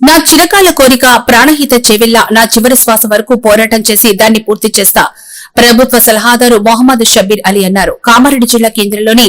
నా చిరకాల కోరిక ప్రాణహిత చెవిల్లా నా చివరి శ్వాస వరకు పోరాటం చేసి దాన్ని పూర్తి చేస్తా. ప్రభుత్వ సలహాదారు మొహమ్మద్ షబీర్ అలీ అన్నారు. కామారెడ్డి జిల్లా కేంద్రంలోని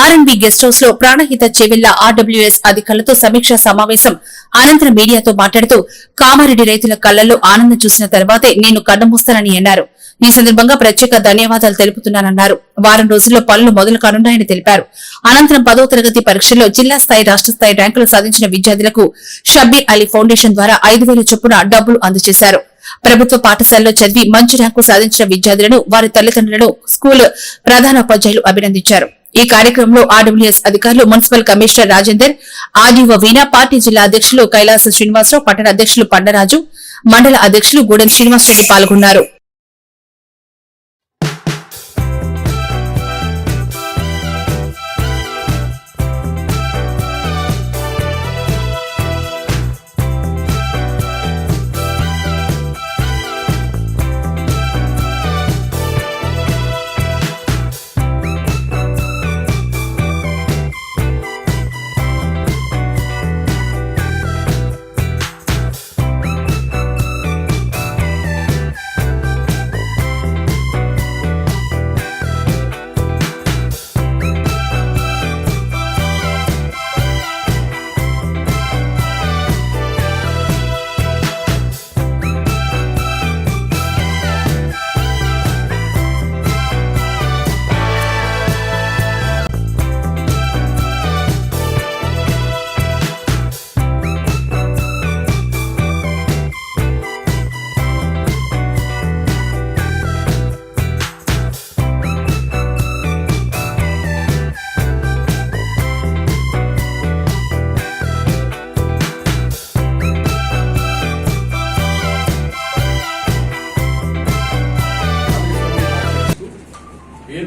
ఆర్ఎన్బి గెస్ట్ హౌస్లో ప్రాణహిత చెవిల్లా ఆర్డబ్ల్యూఎస్ అధికారులతో సమీక్షా సమావేశం అనంతరం మీడియాతో మాట్లాడుతూ కామారెడ్డి రైతుల కళ్ళలో ఆనందం చూసిన తర్వాతే నేను కన్నుమూస్తానని అన్నారు. ఈ సందర్భంగా ప్రత్యేక ధన్యవాదాలు తెలుపుతున్నానన్నారు. వారం రోజుల్లో పనులు మొదలు కానున్నాయని తెలిపారు. అనంతరం పదో తరగతి పరీక్షల్లో జిల్లా స్థాయి రాష్ట్ర స్థాయి ర్యాంకులు సాధించిన విద్యార్థులకు షబ్బీర్ అలీ ఫౌండేషన్ ద్వారా ఐదు వేల చొప్పున డబ్బులు అందజేశారు. ప్రభుత్వ పాఠశాలలో చదివి మంచి ర్యాంకు సాధించిన విద్యార్థులను వారి తల్లిదండ్రులను స్కూల్ ప్రధానోపాధ్యాయులు అభినందించారు. ఈ కార్యక్రమంలో ఆర్డబ్ల్యూఎస్ అధికారులు municipal commissioner Rajender RDO Veena party జిల్లా అధ్యక్షులు కైలాస శ్రీనివాసరావు పట్టణ అధ్యక్షులు పండరాజు మండల అధ్యక్షులు గూడెం శ్రీనివాసరెడ్డి పాల్గొన్నారు.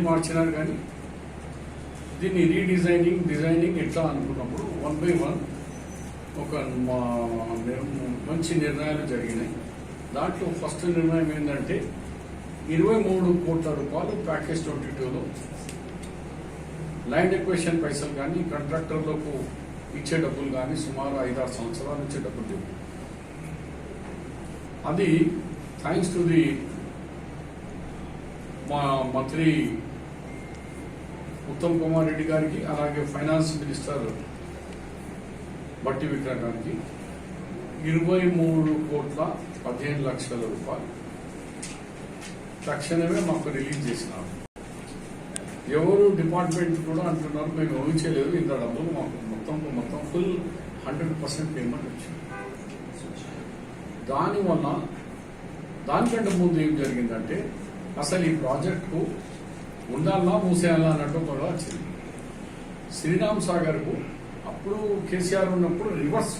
మార్చినారు కానీ దీన్ని రీడిజైనింగ్ డిజైనింగ్ ఎట్లా అనుకున్నప్పుడు వన్ బై వన్ ఒక మంచి నిర్ణయాలు జరిగినాయి. దాంట్లో ఫస్ట్ నిర్ణయం ఏంటంటే ఇరవై మూడు కోట్ల రూపాయలు ప్యాకేజ్ ట్వంటీ టూలో ల్యాండ్ ఎక్వేషన్ పైసలు కానీ కాంట్రాక్టర్లకు ఇచ్చే డబ్బులు కానీ సుమారు ఐదారు సంవత్సరాల నుంచి డబ్బులు అది థ్యాంక్స్ టు ది మా మంత్రి ఉత్తమ్ కుమార్ రెడ్డి గారికి అలాగే ఫైనాన్స్ మినిస్టర్ బట్టి విక్రమ్ గారికి ఇరవై మూడు కోట్ల పదిహేను లక్షల రూపాయలు. తక్షణమే మాకు రిలీజ్ చేసినారు. ఎవరు డిపార్ట్మెంట్ కూడా అంటున్నారు మేము ఊహించలేదు ఇంత డబ్బులు మాకు మొత్తం మొత్తం ఫుల్ హండ్రెడ్ పర్సెంట్ పేమెంట్ వచ్చింది. దానివల్ల దానికంటే ముందు ఏం జరిగిందంటే అసలు ఈ ప్రాజెక్టుకు ఉండాలన్నా మూసేయాలా అన్నట్టు కూడా వచ్చింది. శ్రీరామ్ సాగర్కు అప్పుడు కేసీఆర్ ఉన్నప్పుడు రివర్స్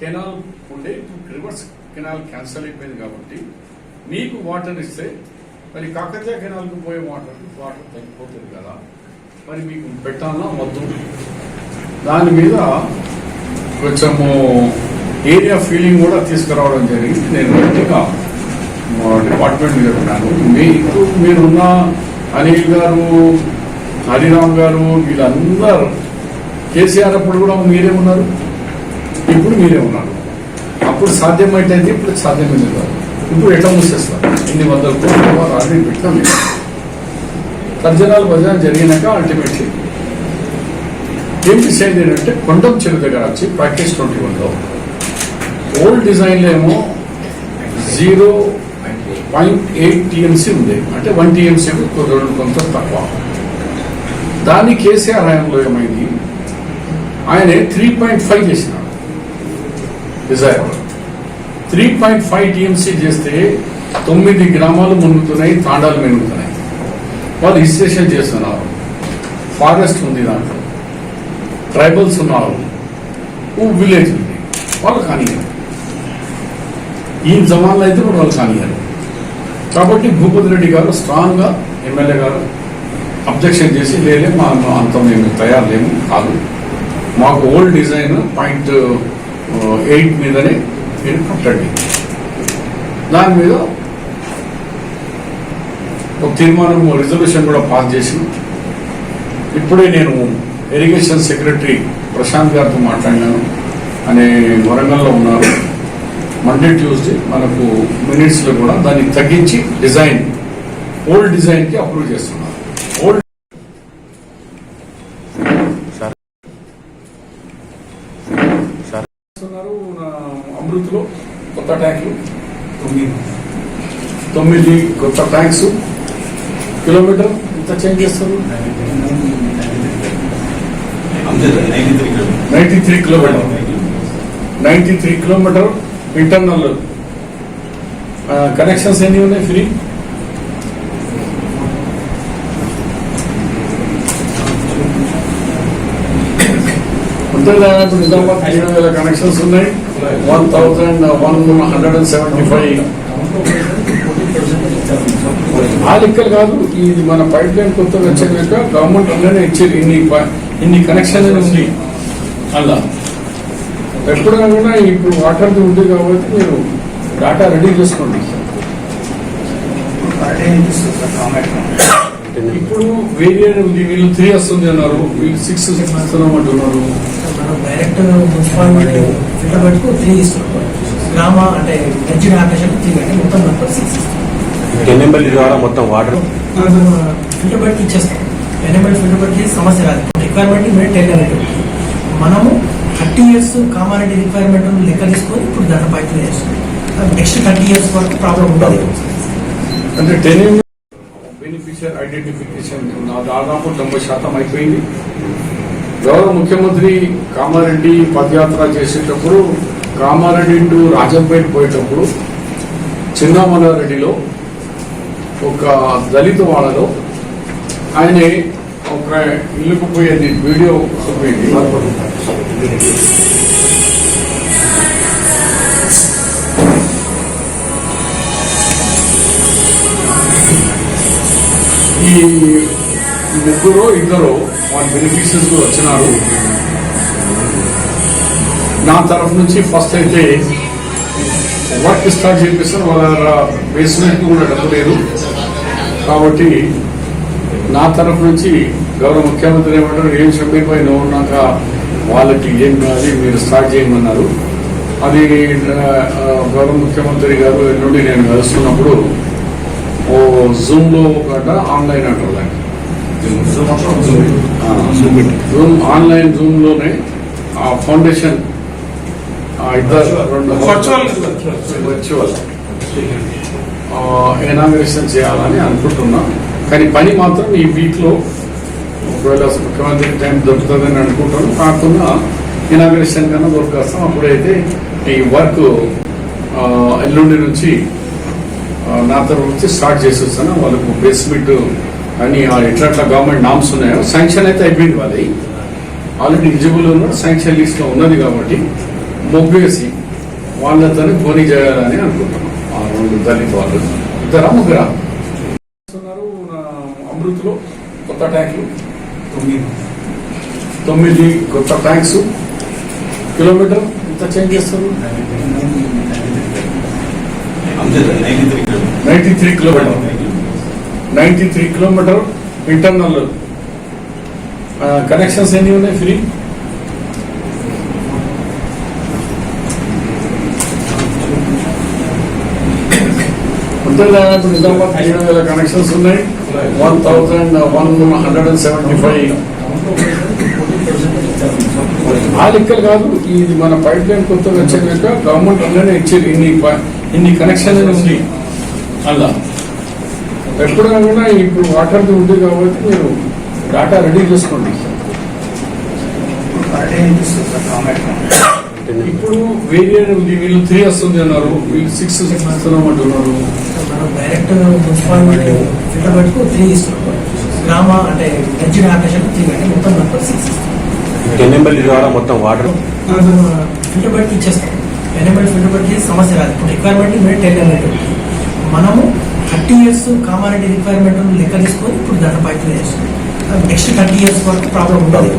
కెనాల్ ఉండే ఇప్పుడు రివర్స్ కెనాల్ క్యాన్సిల్ అయిపోయింది కాబట్టి మీకు వాటర్ ఇస్తే మరి కాకతీయ కెనాల్కి పోయే వాటర్ వాటర్ తగ్గిపోతుంది కదా. మరి మీకు పెట్టాలన్నా వద్దు? దాని మీద కొంచెము ఏరియా ఫీలింగ్ కూడా తీసుకురావడం జరిగింది. నేను గట్టిగా డిపార్ట్మెంట్ డిపార్ట్మెంట్ చెప్పినాను మీకు మీరున్న అనిల్ గారు హరిరామ్ గారు వీళ్ళందరూ కేసీఆర్ అప్పుడు కూడా మీరే ఉన్నారు. ఇప్పుడు మీరే ఉన్నారు. అప్పుడు సాధ్యమైతే ఇప్పుడు సాధ్యమైంది కాదు. ఇప్పుడు ఎట్లా మూసేస్తారు? ఎన్ని వందల కోట్ల రూపాయలు ఆల్రెడీ పెట్టాం తర్జనాలు భజన జరిగినాక అల్టిమేట్లీ ఏం డిసైడ్ ఏంటంటే కొండం చెరువు దగ్గర వచ్చి ప్యాకేజ్ ట్వంటీ వన్లో ఓల్డ్ డిజైన్లో ఏమో జీరో పాయింట్ ఎయిట్ టీఎంసీ ఉంది అంటే వన్ టీఎంసీ రెండు కొంత తక్కువ. దాన్ని కేసీఆర్ హయాంలో ఏమైంది? ఆయన త్రీ పాయింట్ ఫైవ్ చేసినాడు desire. Three point five TMC చేస్తే తొమ్మిది గ్రామాలు మునుగుతున్నాయి తాండాలు మెనుగుతున్నాయి. వాళ్ళు రిజిస్ట్రేషన్ చేస్తున్నారు. ఫారెస్ట్ ఉంది దాంట్లో. ట్రైబల్స్ ఉన్నారు. ఓ విలేజ్ ఉంది. వాళ్ళు కానియారు ఈ జమాన్లో అయితే కూడా వాళ్ళు కానియారు కాబట్టి భూపతి రెడ్డి గారు స్ట్రాంగ్గా ఎమ్మెల్యే గారు అబ్జెక్షన్ చేసి లేలే మా అంత మేము తయారు లేము కాదు. మాకు ఓల్డ్ డిజైన్ పాయింట్ ఎయిట్ మీదనే మీరు కట్టండి. దాని మీద ఒక తీర్మానం రిజర్వేషన్ కూడా పాస్ చేసి ఇప్పుడే నేను ఇరిగేషన్ సెక్రటరీ ప్రశాంత్ గారితో మాట్లాడినాను. అనే వరంగల్లో ఉన్నారు మండే ట్యూస్డే మనకు మినిట్స్లో కూడా దాన్ని తగ్గించి డిజైన్ ఓల్డ్ డిజైన్కి అప్రూవ్ చేస్తున్నారు. ఓల్డ్ అమృత్లో కొత్త ట్యాంకులు తొమ్మిది. కొత్త ట్యాంక్స్ కిలోమీటర్ ఎంత చేంజ్ చేస్తారు? Ninety three kilometre. Ninety three kilometre. Internal connections ఎన్ని ఉన్నాయి ఫ్రీ అంతే నిజామాబాద్ ఐదు వేల కనెక్షన్స్ ఉన్నాయి. One thousand one hundred and seventy five ఆ లెక్కలు కాదు ఇది మన పైప్ లైన్ కొత్తగా వచ్చాక గవర్నమెంట్ అలానే ఇచ్చేది ఇన్ని ఇన్ని కనెక్షన్ ఉంది. అలా. ఎప్పుడైనా కూడా ఇప్పుడు వాటర్ ఉంది కాబట్టి మీరు డాటా రెడీ చేసుకోండి. ఇప్పుడు వేరియర్ ఉంది వీళ్ళు త్రీ వస్తుంది అన్నారు వీళ్ళు సిక్స్ సిక్స్ వస్తున్నాం అంటున్నారు. మనం డైరెక్ట్ మున్సిపాలిటీ ఫిల్టర్ పెట్టుకు త్రీ ఇస్తున్నాం గ్రామ అంటే త్రీ మొత్తం నెంబర్ సిక్స్ ఎన్ఎంఎల్ ద్వారా మొత్తం వాటర్ ఫిల్టర్ పెట్టి ఇచ్చేస్తాం. ఎన్ఎంఎల్ ఫిల్టర్ పెట్టి సమస్య రాదు. రిక్వైర్మెంట్ మీరు టెన్ మనము థర్టీ ఇయర్స్ కామారెడ్డి రిక్వైర్మెంట్ లెక్క తీసుకొని ఇప్పుడు దాంట్లో pipe years next thirty years వరకు ప్రాబ్లం ఉండదు. అంటే టెన్ బెనిఫిషియర్ ఐడెంటిఫికేషన్ నా దాదాపు తొంభై శాతం అయిపోయింది. గౌరవ ముఖ్యమంత్రి కామారెడ్డి పదయాత్ర చేసేటప్పుడు కామారెడ్డి టు రాజంపేట పోయేటప్పుడు చిన్నమలారెడ్డిలో ఒక దళిత వాళ్ళలో ఆయన ఒక ఇల్లుకు పోయేది వీడియో చూపింది ఈ ముగ్గురు ఇద్దరు వాళ్ళ బెనిఫిషియర్స్ కూడా వచ్చినారు. నా తరఫు నుంచి ఫస్ట్ అయితే వర్క్ స్టార్ట్ చేపిస్తారు వాళ్ళ బేస్మెంట్ కూడా డబ్బు లేదు. కాబట్టి నా తరఫు నుంచి గౌరవ ముఖ్యమంత్రి ఏమంటారు ఏం చెప్పిపోయినావు? నాకు ఉన్నాక వాళ్ళకి ఏం కాదు మీరు స్టార్ట్ చేయమన్నారు. అది గౌరవ ముఖ్యమంత్రి గారు నుండి నేను కలుస్తున్నప్పుడు ఓ జూమ్లో గట్ట ఆన్లైన్ అంటారు జూమ్ ఆన్లైన్ జూమ్లోనే ఆ ఫౌండేషన్ వర్చువల్ ఇనాగ్రేషన్ చేయాలని అనుకుంటున్నా. కానీ పని మాత్రం ఈ వీక్లో ఒకవేళ ముఖ్యమంత్రి టైం దొరుకుతుందని అనుకుంటాను. కాకుండా ఇనాగ్రేషన్ కన్నా దొరికేస్తాం. అప్పుడైతే ఈ వర్క్ ఎల్లుండి నుంచి నా తరఫు నుంచి స్టార్ట్ చేసేస్తాను. వాళ్ళకు బేస్మెంట్ అని ఎట్లా గవర్నమెంట్ నామ్స్ ఉన్నాయో శాంక్షన్ అయితే అయిపోయింది వాళ్ళది. ఆల్రెడీ ఎలిజిబుల్ ఉన్న శాంక్షన్ లిస్ట్లో ఉన్నది కాబట్టి మొగ్గేసి వాళ్ళతోనే పోనీ చేయాలని అనుకుంటున్నాం. ఆ రెండు దళిత వాళ్ళు. ఇద్దరా ముగ్గురా? అమృత్లో కొత్త ట్యాంకులు. తొమ్మిది కొత్త ట్యాంక్స్. కిలోమీటర్ ఎంత చేంజ్ చేస్తారు? Ninety three kilometre. Ninety three kilometre internal. Connections ఎన్ని ఉన్నాయి ఫ్రీ? అంతే ఇప్పుడు నిజామాబాద్ ఐదు వేల కనెక్షన్స్ ఉన్నాయి. One thousand one hundred and seventy five ఆ లెక్కలు కాదు ఇది మన పైప్ లైన్ కొత్తగా వచ్చాక గవర్నమెంట్ అలానే ఇచ్చేది ఇన్ని ఇన్ని కనెక్షన్ ఉంది. అలా. ఎప్పుడైనా కూడా ఇప్పుడు వాటర్ ఉంది కాబట్టి మీరు డాటా రెడీ చేసుకోండి. ఇప్పుడు వేరియర్ వీళ్ళు త్రీ వస్తుంది అన్నారు. వీళ్ళు సిక్స్ సిక్స్ వస్తున్నాం అంటున్నారు డైరెక్ట్ మున్సిపాలిటీ ఫిల్టర్ పెట్టుకు త్రీ ఇస్తున్నాం గ్రామ అంటే గంజిన ఆకాశం త్రీ అంటే మొత్తం నెంబర్ సిక్స్ ఎన్ఎంఎల్ ద్వారా మొత్తం వాటర్ ఫిల్టర్ పెట్టి ఇచ్చేస్తాం ఎన్ఎంఎల్ ఫిల్టర్ పెట్టి సమస్య రాదు. ఇప్పుడు రిక్వైర్మెంట్ మీరు టెన్ ఎమ్మెల్యే మనము థర్టీ ఇయర్స్ కామారెడ్డి రిక్వైర్మెంట్ లెక్క తీసుకొని ఇప్పుడు దాంట్లో పైపు చేస్తాం నెక్స్ట్ థర్టీ ఇయర్స్ వరకు ప్రాబ్లం ఉండదు.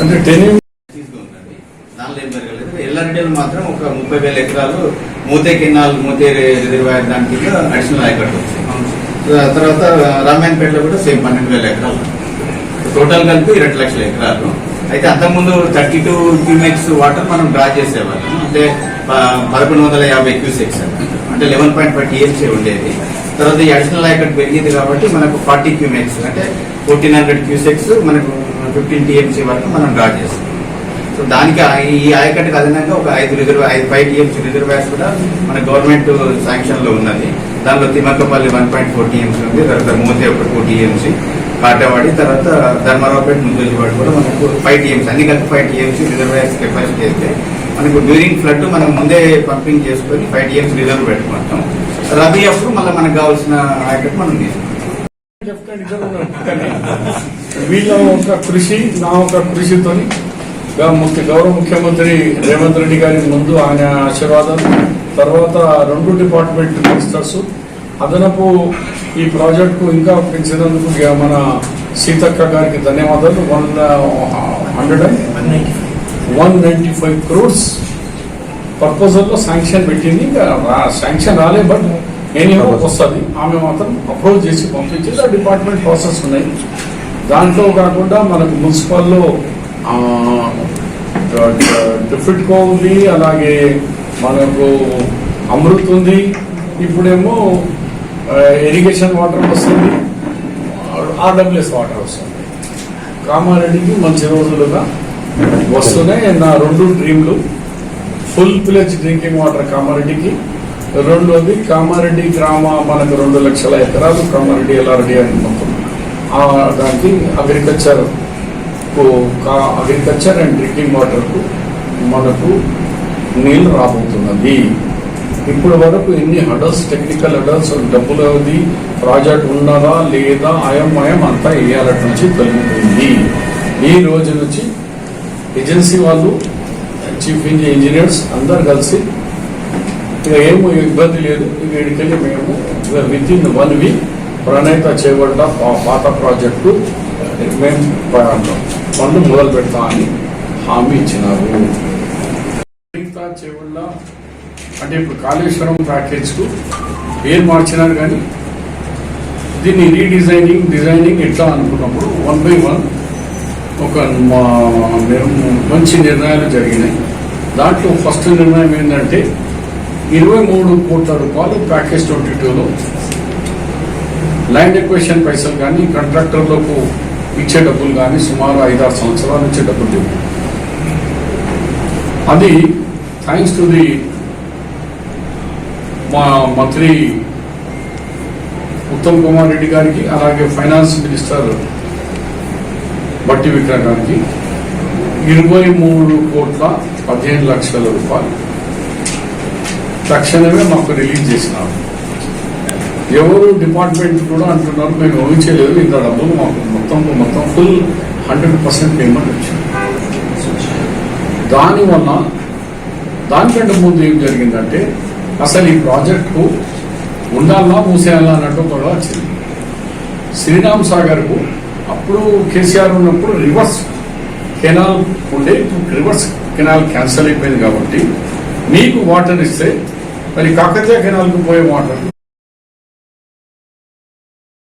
అంటే టెన్ తీసుకుందండి. దానిలో ఏం జరగలేదు ఎల్లారెడ్డిలో మాత్రం ఒక ముప్పై వేల ఎకరాలు మూతే కెనాల్ మూతే రిజర్వాయర్ దాని అడిషనల్ ఆయకట్టు వచ్చింది తర్వాత రామాయణపేటలో కూడా సేమ్ పన్నెండు వేల ఎకరాలు. టోటల్ కలిపి రెండు లక్షల ఎకరాలు. అయితే అంతకుముందు థర్టీ టూ క్యూమెక్స్ వాటర్ మనం డ్రా చేసేవాళ్ళం. అంటే పదకొండు వందల యాభై క్యూసెక్స్ అంటే లెవెన్ పాయింట్ ఫైవ్ టీఎంసీ ఉండేది. తర్వాత ఈ అడిషనల్ ఆయకట్ పెరిగింది కాబట్టి మనకు ఫార్టీ క్యూమెక్స్ అంటే ఫోర్టీన్ హండ్రెడ్ క్యూసెక్స్ మనకు ఫిఫ్టీన్ టీఎంసీ వరకు మనం డ్రా చేస్తాం. సో దానికి ఆ- ఈ ఆయకట్టుకు అదనంగా ఒక ఐదు రిజర్వ్ ఐదు ఫైవ్ టీఎంసీ రిజర్వాయర్స్ కూడా మన గవర్నమెంట్ శాంక్షన్లో ఉన్నది. దానిలో Thimmakkapalli one point four TMC ఉంది తర్వాత మూతే ఒక టూ టీఎంసీ కాటవాడి తర్వాత ధర్మారావుపేట ముందూజివాడి కూడా మనకు ఫైవ్ టీఎంసీ అన్ని కలిపి ఫైవ్ టీఎంసీ రిజర్వాయర్స్ కెపాసిటీ అయితే మనకు డ్యూరింగ్ ఫ్లడ్ మనం ముందే పంపింగ్ చేసుకొని ఫైవ్ టీఎంసీ రిజర్వ్ పెట్టుకుంటాం. రబీ అప్పుడు మళ్ళీ మనకు కావాల్సిన ఆయకట్టు మనం తీసుకుంటాం. వీళ్ళ ఒక కృషి నా ఒక కృషితో ముఖ్య గౌరవ ముఖ్యమంత్రి రేవంత్ రెడ్డి గారి ముందు ఆయన ఆశీర్వాదం తర్వాత రెండు డిపార్ట్మెంట్ మినిస్టర్స్. అదనపు ఈ ప్రాజెక్టు ఇంకా పెంచినందుకు ఇక మన సీతక్క గారికి ధన్యవాదాలు. One hundred one ninety five one ninety five crores ప్రపోజల్లో sanction పెట్టింది. ఇంకా శాంక్షన్ రాలే బట్ నేను వస్తుంది. ఆమె మాత్రం అప్రూవ్ చేసి పంపించేది. ఆ డిపార్ట్మెంట్ ప్రాసెస్ ఉన్నాయి. దాంట్లో కాకుండా మనకు మున్సిపల్లో డిఫిట్కో ఉంది అలాగే మనకు అమృత్ ఉంది. ఇప్పుడేమో ఇరిగేషన్ వాటర్ వస్తుంది. ఆర్డబ్ల్యూఎస్ వాటర్ వస్తుంది. కామారెడ్డికి మంచి రోజులుగా వస్తున్నాయి. నా రెండు డ్రీమ్లు. ఫుల్ ప్లేజ్ డ్రింకింగ్ వాటర్ కామారెడ్డికి. రెండోది కామారెడ్డి గ్రామ మనకు రెండు లక్షల ఎకరాలు కామారెడ్డి ఎల్ఆర్డి అని మొత్తం దానికి అగ్రికల్చర్ అగ్రికల్చర్ అండ్ డ్రింకింగ్ వాటర్కు మనకు నీళ్ళు రాబోతున్నది. ఇప్పుడు వరకు ఎన్ని హడల్స్ టెక్నికల్ హడల్స్ డబ్బులు అది ప్రాజెక్ట్ ఉన్నదా లేదా అయమయం అంతా వేయాలటి నుంచి తొలగిపోయింది. ఈ రోజు నుంచి ఏజెన్సీ వాళ్ళు చీఫ్ ఇంజనీర్స్ అందరు కలిసి ఇక ఏమో ఇబ్బంది లేదు ఇక మేము విత్ ఇన్ వన్ వీక్ ప్రణేత చేయబడ్డ పాత ప్రాజెక్టు మేము పనులు మొదలు పెడతామని హామీ ఇచ్చినారు. మిగతా చెవుళ్ళ అంటే ఇప్పుడు కాళేశ్వరం ప్యాకేజ్కు పేరు మార్చినారు కానీ దీన్ని రీడిజైనింగ్ డిజైనింగ్ ఎట్లా అనుకున్నప్పుడు వన్ బై వన్ ఒక మా- మంచి నిర్ణయాలు జరిగినాయి. దాంట్లో ఫస్ట్ నిర్ణయం ఏంటంటే ఇరవై మూడు కోట్ల రూపాయలు ప్యాకేజ్ ట్వంటీ టూలో ల్యాండ్ ఎక్వేషన్ పైసలు కానీ కాంట్రాక్టర్లకు ఇచ్చే డబ్బులు కానీ సుమారు ఐదారు సంవత్సరాల నుంచి డబ్బులు లేవు. అది థ్యాంక్స్ టు ది మా మంత్రి ఉత్తమ్ కుమార్ రెడ్డి గారికి అలాగే ఫైనాన్స్ మినిస్టర్ బట్టి విక్రమ్ గారికి ఇరవై మూడు కోట్ల పదిహేను లక్షల రూపాయలు. తక్షణమే మాకు రిలీజ్ చేసినారు. ఎవరు డిపార్ట్మెంట్ కూడా అంటున్నారు మేము ఊహించలేదు ఇంత డబ్బులు మాకు మొత్తం మొత్తం ఫుల్ హండ్రెడ్ పర్సెంట్ పేమెంట్ వచ్చింది. దానివల్ల దానికంటే ముందు ఏం జరిగిందంటే అసలు ఈ ప్రాజెక్టుకు ఉండాలా మూసేయాలా అన్నట్టు గొడవ వచ్చింది. శ్రీరామ్ సాగర్కు అప్పుడు కేసీఆర్ ఉన్నప్పుడు రివర్స్ కెనాల్ ఉండే రివర్స్ కెనాల్ క్యాన్సిల్ అయిపోయింది కాబట్టి మీకు వాటర్ ఇస్తే మరి కాకతీయ కెనాల్కు పోయే వాటర్